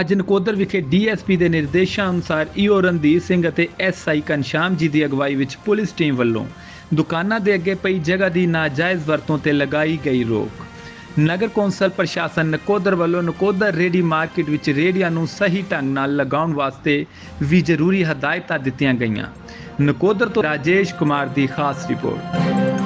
ਅੱਜ ਨਕੋਦਰ ਵਿਖੇ ਡੀਐਸਪੀ ਦੇ ਨਿਰਦੇਸ਼ਾਂ ਅਨੁਸਾਰ ਈਓ ਰਣਧੀਰ ਸਿੰਘ ਅਤੇ ਐਸਆਈ ਘਨਸ਼ਾਮ ਜੀ ਦੀ ਅਗਵਾਈ ਵਿੱਚ ਪੁਲਿਸ ਟੀਮ ਵੱਲੋਂ ਦੁਕਾਨਾਂ ਦੇ ਅੱਗੇ ਪਈ ਜਗ੍ਹਾ ਦੀ ਨਾਜਾਇਜ਼ ਵਰਤੋਂ ਤੇ ਲਗਾਈ ਗਈ ਰੋਕ। ਨਗਰ ਕੌਂਸਲ ਪ੍ਰਸ਼ਾਸਨ ਨਕੋਦਰ ਵੱਲੋਂ ਨਕੋਦਰ ਰੇੜੀ ਮਾਰਕੀਟ ਵਿੱਚ ਰੇੜੀਆਂ ਨੂੰ ਸਹੀ ਢੰਗ ਨਾਲ ਲਗਾਉਣ ਵਾਸਤੇ ਵੀ ਜ਼ਰੂਰੀ ਹਦਾਇਤਾਂ ਦਿੱਤੀਆਂ ਗਈਆਂ। ਨਕੋਦਰ ਤੋਂ ਰਾਜੇਸ਼ ਕੁਮਾਰ ਦੀ ਖਾਸ ਰਿਪੋਰਟ।